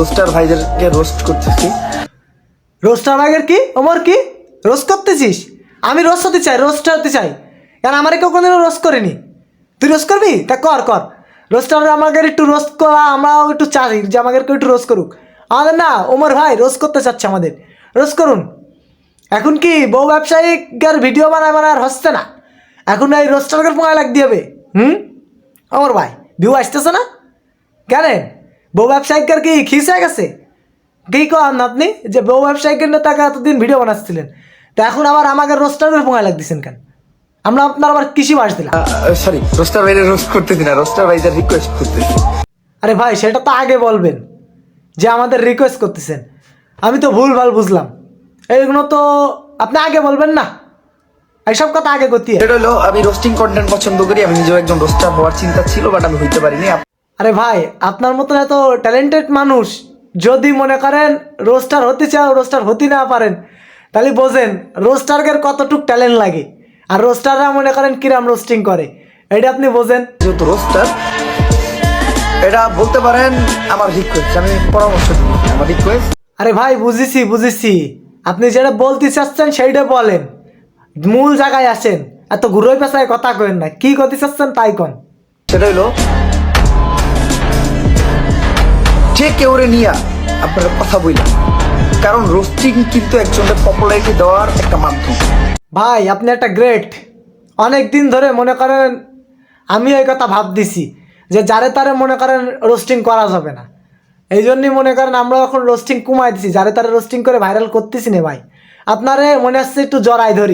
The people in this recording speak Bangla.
রোস্টার ভাইদেরকে রোস্ট করতেছি। রোস্টার আগের কি? ওমর কি? রোস্ট করতেছিস? আমি রোস্ট হতে চাই রোস্ট হতে চাই। কারণ আমার কেউ কোনোদিনও রোস্ট করিনি? তুই রোস্ট করবি? তা কর কর। রোস্টার আমাকে একটু রোস্ট করা, আমরাও একটু চাই যে আমাকে একটু রোস্ট করুক। আমাদের না, ওমর ভাই রোস্ট করতে চাচ্ছে আমাদের। রোস্ট করুন। এখন কি বউ ব্যবসায়িকের ভিডিও বানায় বানায় আর হচ্ছে না? এখন এই রোস্টারকে পড়া লাগ দিয়ে হবে, হুম? ওমর ভাই ভিউ আসতেছে না? জানেন বউ ব্যবসায়িকের কি খিস গেছে? কি কন আপনি যে বউ ব্যবসায়ীকে নিয়ে তাকে এতদিন ভিডিও বানাচ্ছিলেন? তো এখন আবার আমাকে রোস্টারের পোঙায় লাগতেছেন কেন? আমরা আপনার আবার কৃষি বাস দিলাম। সরি রোস্টার ভাইদের রোস্ট করতেছি না রোস্টার ভাইদের রিকোয়েস্ট করতেছি। আরে ভাই সেটা তো আগে বলবেন যে আমাদের রিকোয়েস্ট করতেছেন। আমি তো ভুল ভালো বুঝলাম। এইগুলো তো আপনি আগে বলবেন না। এইসব কথা আগে করতে সেটা হলো আমি রোস্টিং কন্টেন্ট পছন্দ করি আমি নিজেও একজন রোস্টার হওয়ার চিন্তা ছিল বাট আমি হইতে পারিনি। আরে ভাই আপনার মতন এত ট্যালেন্টেড মানুষ যদি মনে করেন রোস্টার হতে চাও রোস্টার হতে না পারেন তাহলে বোঝেন রোস্টারকে কতটুক ট্যালেন্ট লাগে। আর রোস্টাররা মনে করেন কিরাম রোস্টিং করে। এটা আপনি বোঝেন? যেহেতু রোস্টার এটা বলতে পারেন আমার রিকোয়েস্ট আমি পরামর্শ দিই আমার রিকোয়েস্ট আরে ভাই বুঝেছি বুঝেছি। আপনি যেটা বলতে চাচ্ছেন সেইটা বলেন। মূল জায়গায় আসেন। এত ঘুরোই পেশায় কথা কেন না। কি করতে চাচ্ছেন তাই কন। সেটা হলো যে কেউরে নিয়া আপনারা কথা বললেন কারণ রোস্টিং কিন্তু একজনের পপুলারিটি দেওয়ার একটা মাধ্যম। ভাই, আপনি একটা গ্রেট অনেক দিন ধরে মনে করেন আমি এই কথা ভাব দিছি যে যারে তারে মনে করেন রোস্টিং করা যাবে না। এই জন্যই মনে করেন আমরা এখন রোস্টিং কমাই দিছি যারে তারে রোস্টিং করে ভাইরাল করতেছি না ভাই। আপনারে মনে হচ্ছে একটু জড়াই ধরি।